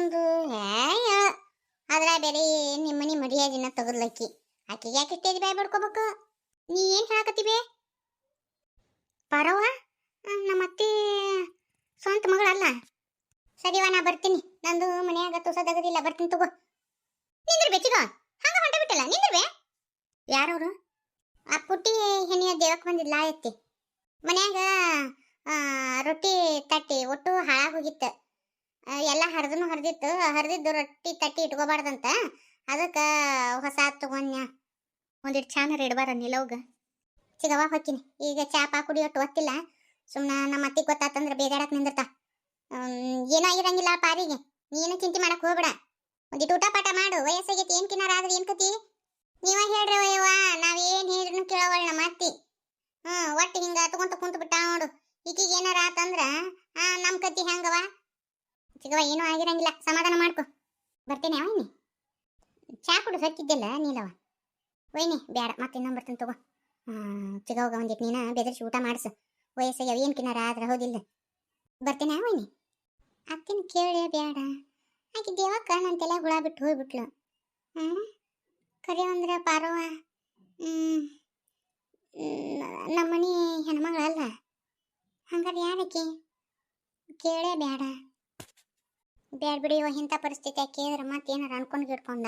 ಬಡ್ಕೊಂಡು ಅದ್ರ ಬೇರೆ ನಿಮ್ಮನಿ ಮರ್ಯಾದಿನ ತಗದ್ಲಕ್ಕಿ. ಆಕೆಗೆ ಯಾಕೆ ಸ್ಟೇಜ್ ಬಾಯ್ ಬಡ್ಕೋಬೇಕು ನೀ ಏನ್ ಹೇಳಕತ್ತೀವಿ ಪರವ ನಮ್ಮ ಅತ್ತೆ ಸ್ವಂತ ಮಗಳಲ್ಲ. ಸರಿವಾ ನಾ ಬರ್ತೀನಿ. ನಂದು ಮನ್ಯಾಗ ತುಸದಗದಿಲ್ಲ ಬರ್ತೀನಿ ತಗೋ. ನಿಂದ್ರಿ ಬೆಚ್ಚಿಗ ಹಂಗ ಹೊಂಟ ಬಿಟ್ಟಲ್ಲ, ನಿಂದ್ರಿ ಯಾರವ್ರು ಆ ಪುಟ್ಟಿ ಹೆಣ್ಣಿಯ ದೇವಕ್ಕೆ ಬಂದಿಲ್ಲ ಎತ್ತಿ ಮನ್ಯಾಗ ರೊಟ್ಟಿ ತಟ್ಟಿ ಒಟ್ಟು ಹಾಳಾಗೋಗಿತ್ತು ಎಲ್ಲ ಹರಿದನು ಹರಿದಿತ್ತು. ಹರಿದಿದ್ದು ರೊಟ್ಟಿ ತಟ್ಟಿ ಇಟ್ಕೋಬಾರ್ದಂತ. ಅದಕ್ಕೆ ಹೊಸ ತಗೊಂಡ್ಯ ಒಂದಿಟ್ ಚಾನರ್ ಇಡಬಾರ ನಿಲವ್ಗ. ಸಿಗವ ಹೊಕ್ಕಿನಿ. ಈಗ ಚಾಪ ಕುಡಿಯೋಟ್ಟು ಒತ್ತಿಲ್ಲ. ಸುಮ್ಮನೆ ನಮ್ಮ ಅತ್ತಿಗೆ ಗೊತ್ತಾತಂದ್ರೆ ಬೇಜಾಡಕ್ ನಿಂದಿರ್ತಾ ಏನೋ ಆಗಿರಂಗಿಲ್ಲ ಪಾರಿಗೆ. ನೀನು ಚಿಂತೆ ಮಾಡಕ್ ಹೋಗ್ಬೇಡ. ಒಂದಿಟ್ಟು ಊಟ ಪಾಠ ಮಾಡು. ವಯಸ್ಸಾಗೈತಿ. ಏನ್ ತಿನ್ನಾರ ಆದ್ರೆ ಏನ್ ಕತಿ? ನೀವ ಹೇಳ್ರಿ ನಾವು ನಾವೇನ್ ಹೇಳಿದ್ರು ಕೇಳವಳ ನಮ್ಮ ಅತ್ತಿ. ಹ್ಮ್, ಒಟ್ಟು ಹಿಂಗ ತಗೊಂತ ಕುಂತ ಬಿಟ್ಟ ನೋಡು. ಈಕಿಗೆ ಏನಾರ ಆತಂದ್ರ, ಆ, ನಮ್ ಕತಿ ಹೆಂಗವ? ಚಿಗವ ಏನೂ ಆಗಿರಂಗಿಲ್ಲ. ಸಮಾಧಾನ ಮಾಡ್ಕೊ. ಬರ್ತೇನೆ ಅವನಿ ಚಾ ಕುಡು ಹಕ್ಕಿದ್ದಿಲ್ಲ ನೀಲವ ವೈನಿ, ಬ್ಯಾಡ, ಮತ್ತೆ ಇನ್ನೊಂದು ಬರ್ತೀನಿ ತಗೋ. ಚಿಗವಾಗ ಒಂದಿಟ್ಟು ನೀನು ಬೆದರ್ಸಿ ಊಟ ಮಾಡಿಸು. ವಯಸ್ಸಾಗ್ಯಾವ, ಏನು ಕಿನ್ನಾರ ಆದ್ರೆ ಹೌದಿಲ್ಲ ಬರ್ತೇನೆ ಅವನಿ ಅತ್ತಿನ ಕೇಳಿ ಬೇಡ ಆಕೆ ದೇವಕ್ಕ ನನ್ನ ತಲೆ ಹುಳ ಬಿಟ್ಟು ಹೋಗ್ಬಿಟ್ಲು. ಹ್ಮ್ ಕರೆ ಅಂದ್ರೆ ಪಾರವ್ವ ನಮ್ಮನೆ ಹೆಣ್ಮಗಳಲ್ಲ. ಹಂಗಾರೆ ಯಾರಕ್ಕೆ? ಕೇಳೇ ಬೇಡ ಬಿಡಿ, ಇವ ಇಂಥ ಪರಿಸ್ಥಿತಿ ಕೇಳಿದ್ರೆ ಮತ್ತೆ ಏನಾರ ಅನ್ಕೊಂಡು ಗಿಡ್ಕೊಂಡ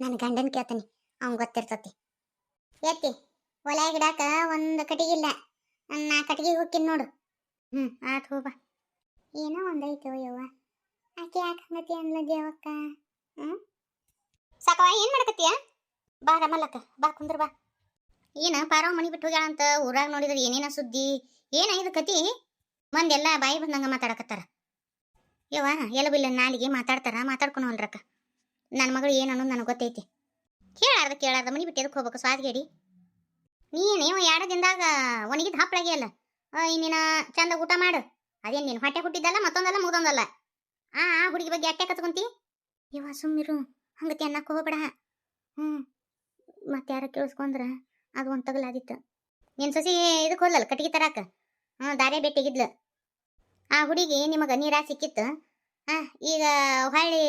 ನನ್ನ ಗಂಡನ ಕೇಳ್ತಾನೆ. ಅವ್ನ್ ಗೊತ್ತಿರ್ತತಿ. ಎತ್ತಿ ಹೊಲ ಗಿಡಕ್ಕೆ ಒಂದು ಕಟ್ಟಿಗಿಲ್ಲ ನಾ ಕಟ್ಟಿಗೆ ಹೋಗ್ತೀನಿ ನೋಡು. ಹ್ಞೂ ಆತು ಹೋಗ ಏನೋ ಒಂದೈತೆ ಯವ್ವ ಆಕೆ ಯಾಕೆ ಮತ್ತೆ ಅನ್ಲ ದೇವಕ್ಕ? ಹ್ಞೂ ಸಾಕವ ಏನು ಮಾಡಕತ್ತೀಯ? ಬಾ ರಮಲಕ್ಕ, ಬಾ ಕುಂದ್ರ ಬಾ. ಏನು ಪಾರವ ಮನಿ ಬಿಟ್ಟು ಹೋಗ್ಯಾಳಂತ ಊರಾಗ ನೋಡಿದ್ರೆ ಏನೇನ ಸುದ್ದಿ? ಏನ ಇದು ಕತಿ? ಮಂದೆಲ್ಲ ಬಾಯಿ ಬಂದಂಗ ಮಾತಾಡಕತ್ತಾರ. ಯವ್ವ, ಎಲ್ಲ ನಾಲಿಗೆ ಮಾತಾಡ್ತಾರ ಮಾತಾಡ್ಕೊಂಡು ಹೊಲ್ರಕ್ಕ ನನ್ನ ಮಗಳು ಏನು ಅನ್ನೋದು ನನಗೆ ಗೊತ್ತೈತಿ. ಕೇಳಾರ್ದ ಕೇಳಾರ್ದ, ಮನಿ ಬಿಟ್ಟು ಎದಕ್ಕೆ ಹೋಗ್ಬೇಕು ಸ್ವಾದ್ಗೇಡಿ ನೀನು ಇವ ಎರಡು ದಿನದಾಗ ಒಣಗಿದ ಅಲ್ಲ. ಇನ್ನಿನ ಚಂದ ಊಟ ಮಾಡು. ಅದೇನು ನೀನು ಹೊಟ್ಟೆ ಹುಟ್ಟಿದ್ದಲ್ಲ, ಮತ್ತೊಂದಲ್ಲ, ಮುಗ್ದೊಂದಲ್ಲ? ಆ ಆ ಹುಡುಗಿ ಬಗ್ಗೆ ಅಟ್ಟೆ ಕತ್ಕೊಂತಿ? ಇವ ಸುಮ್ಮಿರು ಹಂಗತಿ ಅನ್ನಕ್ಕೆ ಹೋಗ್ಬೇಡ. ಹ್ಞೂ ಮತ್ತೆ ಯಾರ ಕೇಳಿಸ್ಕೊಂಡ್ರೆ, ಅದು ಒಂದು ತಗಲಾದಿತ್ತು. ನಿನ್ನ ಸಸಿ ಇದಕ್ಕೆ ಹೋದ್ಲಲ್ಲ, ಕಟ್ಟಿಗೆ ತರಾಕ? ಹ್ಞೂ ದಾರೆ ಭೇಟಿಗಿದ್ಲು ಆ ಹುಡುಗಿ ನಿಮಗೆ ನೀರ ಸಿಕ್ಕಿತ್ತು. ಹಾಂ ಈಗ ಹೊಳ್ಳಿ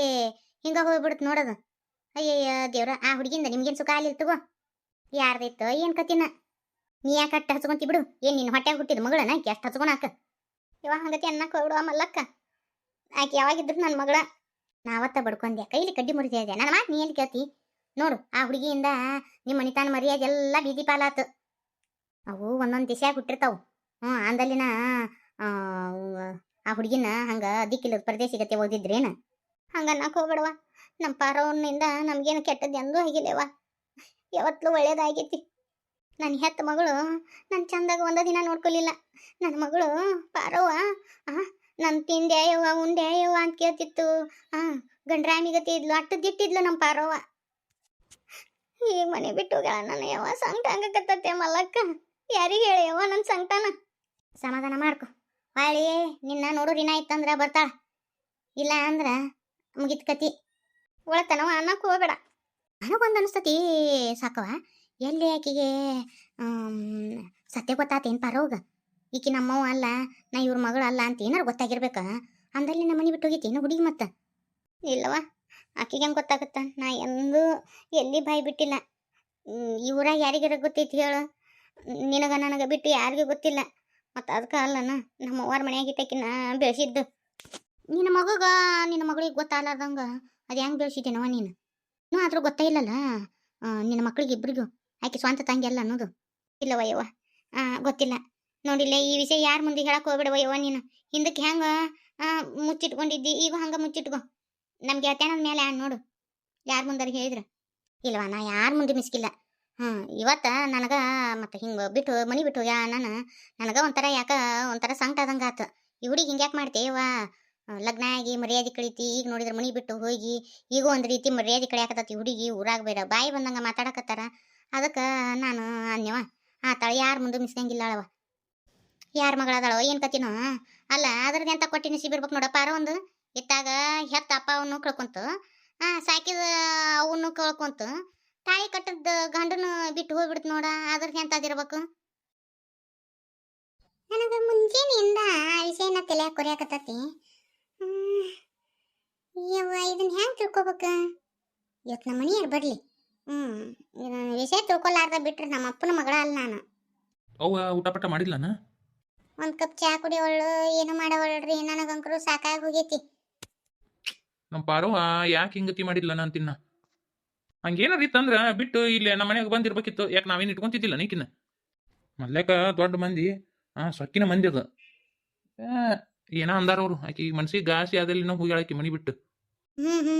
ಹಿಂಗ ಹೋಗ್ಬಿಡ್ತು ನೋಡೋದು. ಅಯ್ಯಯ್ಯ ದೇವ್ರ, ಆ ಹುಡುಗಿಂದ ನಿಮ್ಗೇನು ಸುಖ ಆಗಲಿಲ್ಲ ತಗೋ. ಯಾರ್ದಿತ್ತು? ಏನು ಕತಿನ ನೀ ಯಾಕೆ ಅಟ್ಟ ಹಚ್ಕೊಂತಿ ಬಿಡು. ಏನು ನಿನ್ನ ಹೊಟ್ಟೆ ಹುಟ್ಟಿದ ಮಗಳನ? ಆಕೆ ಅಷ್ಟು ಹಚ್ಕೊಳಕ ಇವಾಗ ಹಂಗತಿ ಅನ್ನಕ್ಕೆ ಹೋಗ್ಬಿಡುವ ಮಲ್ಲಕ್ಕ ಆಕೆ ಯಾವಾಗಿದ್ರು ನನ್ನ ಮಗಳ. ನಾವತ್ತ ಬಡ್ಕೊಂಡೆ ಕೈಲಿ ಕಡ್ಡಿ ಮುರಿದಿದೆ ನನ್ನ ಮಾತು ನೀ ಎಲ್ಲಿ ಕೇಳ್ತಿ? ನೋಡು, ಆ ಹುಡುಗಿಯಿಂದ ನಿಮ್ಮ ಮನಿತಾನ ಮರ್ಯಾದೆ ಎಲ್ಲ ಬೀದಿ ಪಾಲಾತು. ಅವು ಒಂದೊಂದು ದಿಶೆಯಾಗಿ ಹುಟ್ಟಿರ್ತಾವು. ಹ್ಞೂ ಅಂದಲ್ಲಿನ ಆ, ಹುಡುಗಿನ ಹಂಗ ದಿಕ್ಕಿಲ್ಲದ ಪ್ರದೇಶಗತೆ ಓದಿದ್ರೇನ? ಹಂಗ ಅನ್ನಕ್ಕೆ ಹೋಗ್ಬೇಡವ ನಮ್ಮ ಪಾರವನಿಂದ ನಮ್ಗೇನು ಕೆಟ್ಟದ್ದು ಎಂದೂ ಆಗಿಲ್ಲವ ಯಾವತ್ತೂ ಒಳ್ಳೇದಾಗೈತಿ. ನನ್ನ ಹೆತ್ತ ಮಗಳು ನನ್ನ ಚಂದಾಗ ಒಂದ ದಿನ ನೋಡ್ಕೊಲಿಲ್ಲ. ನನ್ನ ಮಗಳು ಪಾರವ್ವ ನನ್ನ ತಿಂದೆ ಯವ್ವ ಉಂಡೆ ಅಯ್ಯವ ಅಂತ ಕೇಳ್ತಿತ್ತು. ಆ ಗಂಡ್ರಾಮಿಗತಿ ಇದ್ಲು ಅಟ್ಟದಿಟ್ಟಿದ್ಲು ನಮ್ಮ ಪಾರವ್ವ. ಈ ಮನೆ ಬಿಟ್ಟು ನನ್ನ ಯವ್ವ ಸಂಕಟ ಹಂಗಕತ್ತತ್ತೆ ಮಲ್ಲಕ್ಕ. ಯಾರಿಗೆ ಹೇಳಿ ಯವ್ವ ನನ್ನ ಸಂಕಟನ? ಸಮಾಧಾನ ಮಾಡ್ಕೊ. ಹೊಳ್ಳಿ ನಿನ್ನ ನೋಡು ದಿನ ಇತ್ತಂದ್ರ ಬರ್ತಾಳ ಇಲ್ಲ ಅಂದ್ರ ಮುಗಿತ್ ಕತಿ. ಒಳತನವ ಅನ್ನಕ್ಕೆ ಹೋಗ್ಬೇಡ. ನನಗೊಂದು ಅನಿಸ್ತತಿ ಸಾಕವ ಎಲ್ಲಿ ಆಕಿಗೆ ಸತ್ಯ ಗೊತ್ತಾತೇನು ಪರೋಗ ಈಕಿ ನಮ್ಮವ ಅಲ್ಲ, ನಾ ಇವ್ರ ಮಗಳು ಅಲ್ಲ ಅಂತ ಏನಾರು ಗೊತ್ತಾಗಿರ್ಬೇಕ? ಅಂದಲ್ಲಿ ನಮ್ಮ ಮನೆ ಬಿಟ್ಟು ಹೋಗಿತ್ತೇನು ಹುಡುಗಿ ಮತ್ತ? ಇಲ್ಲವ ಆಕಿಗೆ ಹೆಂಗೆ ಗೊತ್ತಾಗುತ್ತ? ನಾ ಎಂದೂ ಎಲ್ಲಿ ಬಾಯಿ ಬಿಟ್ಟಿಲ್ಲ ಇವರ ಯಾರಿಗಾರ ಗೊತ್ತೈತಿ ಹೇಳು? ನಿನಗ ನನಗೆ ಬಿಟ್ಟು ಯಾರಿಗೂ ಗೊತ್ತಿಲ್ಲ. ಮತ್ತು ಅದಕ್ಕೆ ಅಲ್ಲನ ನಮ್ಮ ಅವ್ವಾರ ಮನ್ಯಾಗ ಇಟ್ಟಕಿನ ಬೆಳೆಸಿದ್ದು. ನಿನ್ನ ಮಗಗ ನಿನ್ನ ಮಗಳಿಗೆ ಗೊತ್ತಾಗಲಾರ್ದಂಗೆ ಅದು ಹೆಂಗೆ ಬೆಳೆಸಿದ್ದೀನವ ನೀನು? ಇನ್ನೂ ಆದ್ರೂ ಗೊತ್ತೇ ಇಲ್ಲಲ್ಲ? ನಿನ್ನ ಮಕ್ಕಳಿಗೆ ಇಬ್ಬರಿಗೂ ಆಕೆ ಸ್ವಂತ ತಂಗಿ ಅಲ್ಲ ಅನ್ನೋದು. ಇಲ್ಲವ ಯವ್ವ. ಗೊತ್ತಿಲ್ಲ. ನೋಡಿಲ್ಲ, ಈ ವಿಷಯ ಯಾರ ಮುಂದೆ ಹೇಳಕ್ ಹೋಗ್ಬೇಡವ ಯವ್ವ ನೀನು. ಹಿಂದಕ್ಕೆ ಹೆಂಗೆ ಮುಚ್ಚಿಟ್ಕೊಂಡಿದ್ದಿ, ಈಗ ಹಂಗೆ ಮುಚ್ಚಿಟ್ಕೊ. ನಮ್ಗೆ ಹೇಳ್ತೇನೆ ಮೇಲೆ ನೋಡು. ಯಾರ ಮುಂದಾರು ಹೇಳಿದ್ರ? ಇಲ್ವಾ ನಾ ಯಾರ ಮುಂದೆ ಮಿಸ್ಕಿಲ್ಲ. ಹ್ಞೂ ಇವತ್ತ ನನಗೆ ಮತ್ತೆ ಹಿಂಗೆ ಬಿಟ್ಟು ಮನಿ ಬಿಟ್ಟು ಯಾ ನಾನು ನನಗೆ ಒಂಥರ ಯಾಕ ಒಂಥರ ಸಂಕಟ ಆದಂಗೆ ಆತು. ಈ ಹುಡುಗಿ ಹಿಂಗ್ಯಾಕೆ ಮಾಡ್ತೇವ ಲಗ್ನ ಆಗಿ ಮರ್ಯಾದೆ ಕಳೀತಿ, ಈಗ ನೋಡಿದ್ರೆ ಮನಿ ಬಿಟ್ಟು ಹೋಗಿ, ಈಗ ಒಂದು ರೀತಿ ಮರ್ಯಾದೆ ಕಳಿಯಾಕತ್ತತಿ ಹುಡುಗಿ, ಊರಾಗ ಬೇಡ, ಬಾಯಿ ಬಂದಂಗ ಮಾತಾಡಕತ್ತಾರ. ಅದಕ್ಕೆ ನಾನು ಅನ್ಯವ ಆತಾಳ ಯಾರ ಮುಂದೆ ಮಿಸ್ಕಂಗಿಲ್ಲ ಅಳವ ಯಾರ ಮಗಳದಾಳೋ, ಏನು ಕತಿನೋ? ಅಲ್ಲ ಅದ್ರದ್ದು ಎಂತ ಕೊಟ್ಟಿನ ಸಿಬಿರ್ಬೇಕು ನೋಡಪ್ಪ, ಅರ ಒಂದು. ಇತ್ತಾಗ ಹೆತ್ತ ಅಪ್ಪ ಅವನು ಕಳ್ಕೊಂತು. ಹಾಂ ಸಾಕಿದ ಅವನು ಕಳ್ಕೊಂತು. ತಾಯಿ ಕಟ್ಟದ ಗಂಡನ ಬಿಟ್ಟು ಹೋಗ್ಬಿಡ್ತು ನೋಡ ಅದ್ರದ್ದು ಎಂತದಿರ್ಬೇಕು? ನನಗೆ ಮುಂಜಾನೆಯಿಂದ ಆ ವಿಷಯನ ತಲೆ ಕೊರಿಯಾಕತ್ತೈತಿ. ಯವ್ವ ಇದನ್ನ ಹೆಂಗೆ ತಿಳ್ಕೊಬೇಕ? ಇವತ್ತು ನಮ್ಮ ಮನೆಯವ್ರು ಬರ್ಲಿ. ಹ್ಞೂ ವಿಷಯ ತಿಳ್ಕೊಲಾರ್ದ ಬಿಟ್ರೆ ನಮ್ಮ ಅಪ್ಪನ ಮಗಳ ಅಲ್ಲ ನಾನು. ಅವ್ವ ಊಟ ಪಟ ಮಾಡಿಲ್ಲನ? ಒಂದು ಕಪ್ ಚಾ ಕುಡಿಯೋಳು ಏನು ಮಾಡವಳ್ರಿ ನನಗಂಕರು ಸಾಕಾಗಿ ಹೋಗೈತಿ. ನಮ್ಮ ಪಾರವ್ವ ಯಾಕೆ ಹಿಂಗತಿ ಮಾಡಿಲ್ಲ ನಾನು ತಿನ್ನ ಹಂಗೇನಾರ ಇತ್ತಂದ್ರ ಬಿಟ್ಟು ಇಲ್ಲಿ ನಮ್ಮ ಮನೆಗೆ ಬಂದಿರ್ಬೇಕಿತ್ತು. ಯಾಕೆ ನಾವೇನು ಇಟ್ಕೊಂತಿದ್ದಿಲ್ಲ ನೀಕಿನ ಮೊದ್ಲೇಕ ದೊಡ್ಡ ಮಂದಿ ಆ ಸೊಕ್ಕಿನ ಮಂದಿ ಅದು. ಏನೋ ಅಂದಾರ ಅವ್ರು. ಆಕಿ ಮನ್ಸಿಗೆ ಗಾಸಿ ಅದಲ್ಲಿ ನಾವು ಹೋಗ್ಯಾಳಕಿ ಮನಿ ಬಿಟ್ಟು. ಹ್ಞೂ ಹ್ಞೂ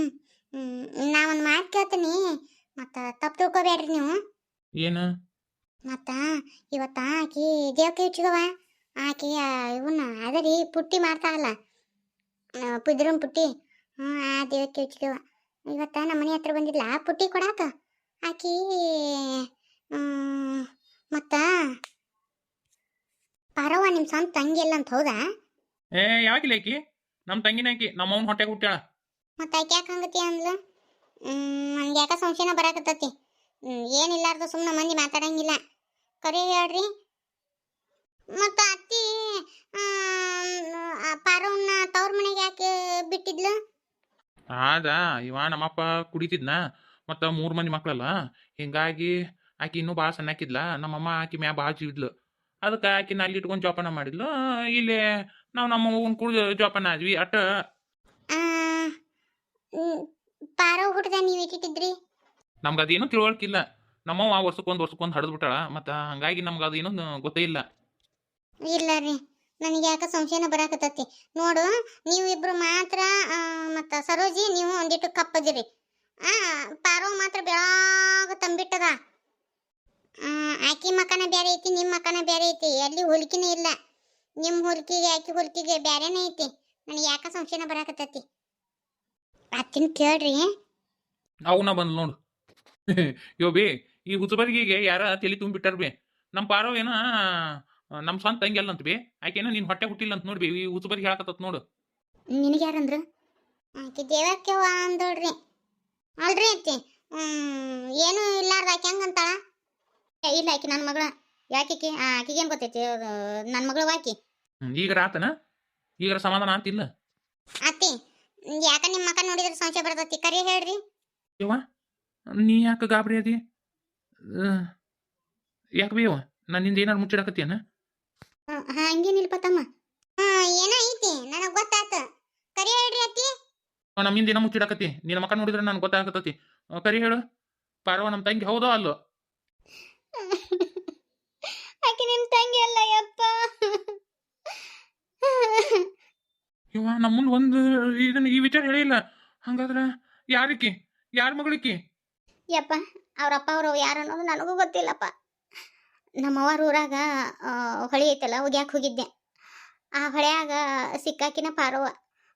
ನಾ ಒಂದು ಮಾತು ಕೇಳ್ತೀನಿ. ಮತ್ತ ತಪ್ಪು ತಿಳ್ಕೊಬೇಡ್ರಿ ನೀವು. ಏನ? ಮತ್ತ ಇವತ್ತ ಆಕಿ ದೇವಕ್ಕೆ ಇಚ್ಚಿಗವ ಆಕಿ ಇವನ್ನ ಅದರಿ ಪುಟ್ಟಿ ಮಾಡ್ತಾಳಲ್ಲ. ಪುದ್ರಂ ಪುಟ್ಟಿ. ಹ್ಞೂ ಆ ದೇವಕ್ಕೆ ಇಚ್ಚಿಗವ ಇವತ್ತ ನಮ್ಮ ಮನೆ ಹತ್ರ ಬಂದಿದ್ಲ? ಪುಟ್ಟಿ ಕೊಡಾಕ? ಆಕಿ ಮತ್ತ ಪಾರವ್ವ ನಿಮ್ಮ ಸ್ವಂತ ತಂಗಿ ಇಲ್ಲ ಅಂತ ಹೌದಾ? ಏ ಯಾಕಿಲ್ಲ ಆಕಿ? ನಮ್ಮ ತಂಗಿನ ಆಕಿ. ನಮ್ಮ ಅವ್ನ ಹೊಟ್ಟೆಗೆ ಹುಟ್ಟ್ಯಾಳ. ಮತ್ತೆ ಆಕೆ ಯಾಕೆ ಹಂಗತಿ ಅಂದ್ಲು? ನಂಗೆ ಯಾಕೆ ಸಂಶಯನ ಬರಾಕತ್ತತಿ. ಏನಿಲ್ಲಾರ್ದು ಸುಮ್ಮನೆ ಮಂದಿ ಮಾತಾಡಂಗಿಲ್ಲ. ಕರೆ ಹೇಳ್ರಿ. ಮತ್ತು ಅತ್ತಿ ಪಾರವನ್ನ ತವ್ರ ಮನೆಗೆ ಯಾಕೆ ಬಿಟ್ಟಿದ್ಲು? ಆದ ಇವ ನಮ್ಮಪ್ಪ ಕುಡಿತಿದ್ನ ಮತ್ತ ಮೂರ್ ಮಂದಿ ಮಕ್ಳಲ್ಲ. ಹಿಂಗಾಗಿ ಆಕಿ ಇನ್ನೂ ಭಾಳ ಸಣ್ಣಾಕಿದ್ಲ ನಮ್ಮಮ್ಮ ಆಕಿ ಮ್ಯಾ ಭಾಳ ಜೀವಿದ್ಲು. ಅದಕ್ಕೆ ಆಕಿನ ಅಲ್ಲಿ ಇಟ್ಕೊಂಡು ಜೋಪಾನ ಮಾಡಿದ್ಲು. ಇಲ್ಲಿ ನಾವು ನಮ್ಮ ಅವ್ವನ್ ಕುಡ್ದು ಜೋಪಾನ ಆದ್ವಿ. ಅಟ್ಟ ಪಾರೋ ಹುಡ್ದ ನೀವು ಇಟ್ಟಿದ್ರಿ ನಮ್ಗೆ ಅದೇನು ತಿಳುವಳಿಕಿಲ್ಲ. ನಮ್ಮವ್ವ ವರ್ಷಕ್ಕೊಂದು ವರ್ಷಕ್ಕೊಂದು ಹಡ್ದು ಬಿಟ್ಟಾಳ ಮತ್ತು ಹಂಗಾಗಿ ನಮ್ಗೆ ಅದೇನು ಗೊತ್ತೇ ಇಲ್ಲ. ಇಲ್ಲ ರೀ. ನನಗೆ ಯಾಕೆ ಸಂಶಯನ ಬರಾಕತ್ತತಿ. ನೋಡು, ನೀವು ಇಬ್ರು ಮಾತ್ರ ಮತ್ತು ಸರೋಜಿ, ನೀವು ಒಂದಿಟ್ಟು ಕಪ್ಪದಿರಿ ಆ ಪಾರೋ ಮಾತ್ರ ಬೆಳಾಗ ತಂಬಿಟ್ಟದ. ಆಕಿ ಮಕನ ಬೇರೆ ಐತಿ ನಿಮ್ಮ ಮಕನ ಬೇರೆ ಐತಿ. ಎಲ್ಲಿ ಹೋಲಿಕೆನೇ ಇಲ್ಲ. ನಿಮ್ಮ ಹೋಲಿಕೆಗೆ, ಆಕಿ ಹೋಲಿಕೆಗೆ ಬೇರೆನೇ ಐತಿ. ನನಗೆ ಯಾಕೆ ಸಂಶಯನ ಬರಾಕತ್ತತಿ. ಅತ್ತಿನ ಕೇಳ್ರಿ. ಅವನ ಬಂದ್ ನೋಡು. ಯೋ ಬಿ, ಈ ಹುತುಬರ್ಗಿಗೆ ಯಾರ ತಲೆ ತುಂಬಿಟ್ಟಾರ ಬಿ. ನಮ್ಮ ಪಾರೋ ಏನ ನಮ್ಮ ಸ್ವಂತ ತಂಗಿ ಅಂತ ಬಿ ಆಕೆನ ನೀನ್ ಹೊಟ್ಟೆ ಹುಟ್ಟಿಲ್ಲ ಅಂತ ನೋಡ್ಬಿ ಈ ಹುಚ್ಚಬರಿಗೆ ಹೇಳಕತ್ತ ನೋಡು. ನಿನಗೆ ಯಾರಂದ್ರು ಆಕಿ ದೇವಕ್ಕೆ ಅಂದೋಳ್ರಿ. ಅಲ್ರಿ ಅತ್ತಿ ಹ್ಮ್ ಏನು ಇಲ್ಲಾರ್ದ ಆಕೆ ಹೆಂಗಂತಾಳ ಏ, ಇಲ್ಲ ಆಕೆ ನನ್ನ ಮಗಳ. ಯಾಕೆ ಏನು ಗೊತ್ತೈತಿ? ನನ್ನ ಮಗಳು ಆಕಿ. ಈಗ ರಾತನ? ಈಗ ಸಮಾಧಾನ ಅಂತಿಲ್ಲ ಅತ್ತಿ ಯಾಕ ನಿಮ್ಮ ಮಕ ನೋಡಿದ್ರೆ ಸಂಶಯ ಬರ್ತೈತಿ? ಕರಿ ಹೇಳ್ರಿ. ಯವ್ವ ನೀ ಯಾಕೆ ಗಾಬರಿ ಅದಿ ಯಾಕೆ ಬೇವ ನನ್ನಿಂದ ಏನಾರು ಮುಚ್ಚಿಡಕತ್ತೇನ ಹ್ಮ್, ಹಂಗೇನಿಲ್ಪ ತಮ್ಮ ಏನೋ ಐತಿ ನನಗೆ ಗೊತ್ತಾತ. ಕರಿ ಹೇಳ್ರಿ ಅತ್ತಿ. ನಮ್ಮಿಂದ ಏನೋ ಮುಚ್ಚಿಡಕತ್ತಿ. ನಿನ್ನ ಮಕ್ಕ ನೋಡಿದ್ರೆ ನನ್ಗೆ ಗೊತ್ತಾಗತತಿ ಕರಿ ಹೇಳು. ಪಾರವ ನಮ್ಮ ತಂಗಿ ಹೌದೋ ಅಲ್ಲೋ? ಆಕೆ ನಿಮ್ಮ ತಂಗಿ ಅಲ್ಲ ಯಪ್ಪ. ಇವ ನಮ್ಮ ಮುಂದೆ ಒಂದು ಇದನ್ನ ಈ ವಿಚಾರ ಹೇಳಿಲ್ಲ ಹಂಗಾದ್ರೆ ಯಾರಿಕಿ? ಯಾರ ಮಗಳಿಕಿ? ಯಪ್ಪ ಅವ್ರಪ್ಪ ಅವರು ಯಾರು ಅನ್ನೋದು ನನಗೂ ಗೊತ್ತಿಲ್ಲಪ್ಪ. ನಮ್ಮವ್ವಾರ ಊರಾಗ ಹೊಳೆ ಐತಲ್ಲ ಒಗ್ಯಾಕೆ ಹೋಗಿದ್ದೆ. ಆ ಹೊಳೆಯಾಗ ಸಿಕ್ಕಾಕಿನ ಪಾರವ್ವ,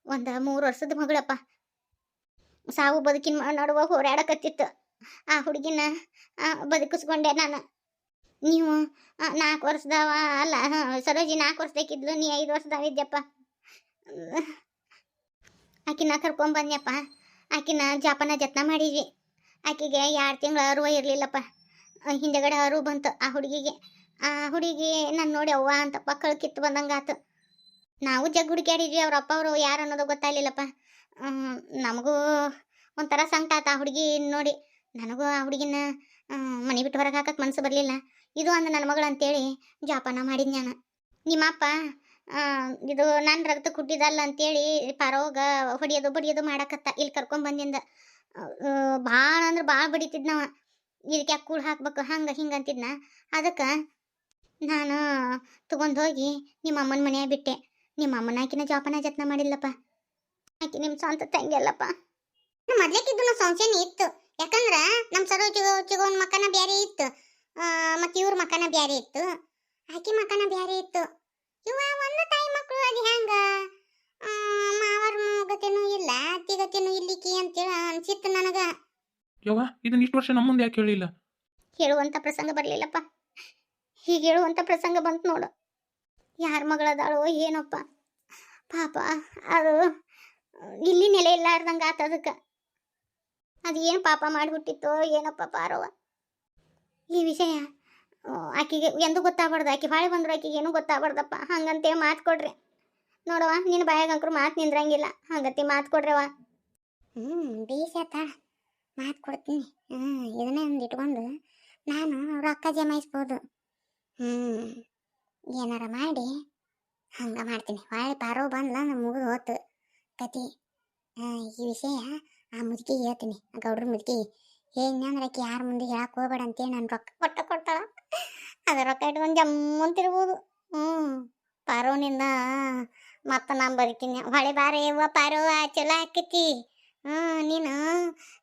ಒಂದು ಮೂರು ವರ್ಷದ ಮಗಳಪ್ಪ. ಸಾವು ಬದುಕಿನ ನಡುವ ಹೋರಾಡಕತ್ತಿತ್ತು. ಆ ಹುಡುಗಿನ ಬದುಕಿಸ್ಕೊಂಡೆ ನಾನು. ನೀವು ನಾಲ್ಕು ವರ್ಷದವ ಅಲ್ಲ, ಸರೋಜಿ ನಾಲ್ಕು ವರ್ಷದಕ್ಕಿದ್ಲು ನೀ ಐದು ವರ್ಷದವ ಇದ್ಯಪ್ಪ ಆಕಿನ ಕರ್ಕೊಂಬಂದ್ಯಪ್ಪ ಆಕಿನ ಜಾಪನ ಜತ್ನ ಮಾಡಿದ್ವಿ. ಆಕೆಗೆ ಎರಡು ತಿಂಗಳ ಅರುವ ಇರಲಿಲ್ಲಪ್ಪ. ಹಿಂದೆಗಡೆ ಅರು ಬಂತು. ಆ ಹುಡುಗಿಗೆ, ಆ ಹುಡುಗಿ ನಾನು ನೋಡಿ ಅವ್ವ ಅಂತ ಮಕ್ಕಳು ಕಿತ್ತು ಬಂದಂಗಾತು ನಾವು ಜಗ್ ಹುಡುಕ್ಯಾಡಿದ್ವಿ ಅವ್ರ ಅಪ್ಪ ಅವರು ಯಾರು ಅನ್ನೋದು ಗೊತ್ತಾಗ್ಲಿಲ್ಲಪ್ಪ. ನಮಗೂ ಒಂಥರ ಸಂಕಟ ಆತ ಆ ಹುಡುಗಿ ನೋಡಿ. ನನಗೂ ಆ ಹುಡುಗಿನ ಮನೆ ಬಿಟ್ಟು ಹೊರಗೆ ಹಾಕಕ್ಕೆ ಮನಸ್ಸು ಬರಲಿಲ್ಲ. ಇದು ಒಂದು ನನ್ನ ಮಗಳು ಅಂತೇಳಿ ಜಾಪಾನ ಮಾಡಿದ್ ನಾನು. ನಿಮ್ಮಪ್ಪ ಇದು ನನ್ನ ರಕ್ತ ಕುಟ್ಟಿದಲ್ಲ ಅಂತೇಳಿ ಪರೋಗ ಹೊಡಿಯೋದು, ಬಡಿಯೋದು ಮಾಡಕತ್ತ. ಇಲ್ಲಿ ಕರ್ಕೊಂಬಂದಿಂದ ಭಾಳ ಅಂದ್ರೆ ಭಾಳ ಬಡಿತಿದ್ ನಾವ ಇದಕ್ಕೆ ಯಾಕೆ ಕೂಳು ಹಾಕ್ಬೇಕು? ಹಂಗೆ, ಹಿಂಗೆ ಅಂತಿದ್ನ. ಅದಕ್ಕೆ ನಾನು ತಗೊಂಡು ಹೋಗಿ ನಿಮ್ಮ ಅಮ್ಮನ ಮನೆಯ ಬಿಟ್ಟೆ. ನಿಮ್ಮ ಅಮ್ಮನ ಆಕಿನ ಜೋಪಾನ ಜತ್ನ ಮಾಡಿಲ್ಲಪ್ಪ. ಆಕಿ ನಿಮ್ಮ ಸ್ವಂತ ತಂಗಿ ಅಲ್ಲಪ್ಪ. ಮೊದ್ಲೇಕಿದ್ದು ಸಂಶಯನೇ ಇತ್ತು. ಯಾಕಂದ್ರೆ ನಮ್ಮ ಸರೋಜು ಚಿಗೋನ್ ಮಕ್ಕನ ಬೇರೆ ಇತ್ತು. ಮತ್ತು ಇವ್ರ ಮಕ್ಕನ ಬೇರೆ ಇತ್ತು. ಆಕಿ ಮಕ್ಕನ ಬೇರೆ ಇತ್ತು. ಇವ ಒಂದು ತಾಯಿ ಮಕ್ಕಳು ಅದು ಹೆಂಗ ಮಾವರ ಗತಿನೂ ಇಲ್ಲ ಅತ್ತಿ ಗತಿನೂ ಇಲ್ಲಿಕಿ ಅಂತೇಳಿ ಅನ್ಸಿತ್ತು ನನಗ. ಯವ್ವ ಇದನ್ನ ಇಷ್ಟು ವರ್ಷ ನಮ್ಮ ಮುಂದೆ ಯಾಕೆ ಹೇಳಿಲ್ಲ? ಹೇಳುವಂಥ ಪ್ರಸಂಗ ಬರಲಿಲ್ಲಪ್ಪ. ಹೀಗೆ ಹೇಳುವಂಥ ಪ್ರಸಂಗ ಬಂತು ನೋಡು. ಯಾರ ಮಗಳದಾಳೋ ಏನಪ್ಪ. ಪಾಪ ಅದು ಇಲ್ಲಿ ನೆಲೆ ಇಲ್ಲಾರ್ದಂಗೆ ಆತ ಅದಕ್ಕೆ ಅದು ಏನು ಪಾಪ ಮಾಡಿಬಿಟ್ಟಿತ್ತೋ ಏನಪ್ಪ ಪಾರವ ಈ ವಿಷಯ ಆಕೆಗೆ ಎಂದು ಗೊತ್ತಾಗ್ಬಾರ್ದು. ಆಕೆ ಬಾಳೆ ಬಂದ್ರು ಆಕಿಗೆ ಏನು ಗೊತ್ತಾಗ್ಬಾರ್ದಪ್ಪ. ಹಂಗಂತೆ ಮಾತು ಕೊಡ್ರಿ. ನೋಡವ್ವ ನಿನ್ನ ಬಾಯಾಗ ಅಂಕ್ರು ಮಾತು ನಿಂದ್ರಂಗಿಲ್ಲ. ಹಾಗಂತೆ ಮಾತು ಕೊಡ್ರವ ಹ್ಞೂ ಬೇಸಾತ ಮಾತು ಕೊಡ್ತೀನಿ ಹ್ಞೂ ಇದನ್ನೇ ಒಂದು ಇಟ್ಕೊಂಡು ನಾನು ರೊಕ್ಕ ಜಮಾಯಿಸ್ಬೋದು ಹ್ಞೂ ಏನಾರ ಮಾಡಿ ಹಂಗೆ ಮಾಡ್ತೀನಿ. ಹೊಳ್ಳಿ ಪಾರೋ ಬಂದ್ಲ ನಮ್ಮ ಮುಗಿದು ಹೋತು. ಕತಿ ಈ ವಿಷಯ ಆ ಮುದುಕಿಗೆ ಹೇಳ್ತೀನಿ. ಆ ಗೌಡ್ರ ಮುದುಕಿ ಏನಂದ್ರೆ ಆಕೆ ಯಾರ ಮುಂದೆ ಹೇಳಕ್ಕೆ ಹೋಗ್ಬೇಡ ಅಂತೇಳಿ ನಾನು ರೊಕ್ಕ ಕೊಟ್ಟ ಕೊಡ್ತಾಳ. ಅದು ರೊಕ್ಕ ಇಟ್ಕೊಂಡು ಜಮ್ಮಂತಿರ್ಬೋದು ಹ್ಞೂ ಪಾರೋನಿಂದ ಮತ್ತೆ ನಾನು ಬದುಕಿನಿ ಹೊಳೆ ಬಾರ ಯವ್ವ ಪಾರೋ ಚಲೋ ಆಕೈತಿ. ಹ್ಞೂ ನೀನು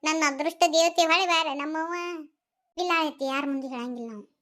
ನನ್ನ ಅದೃಷ್ಟ ದೇವತೆ ಹೊಳೆ ಬೇರೆ ನಮ್ಮವ್ವ. ಇಲ್ಲ ಐತಿ ಯಾರ ಮುಂದೆ ಹೇಳಂಗಿಲ್ಲ ನಾವು.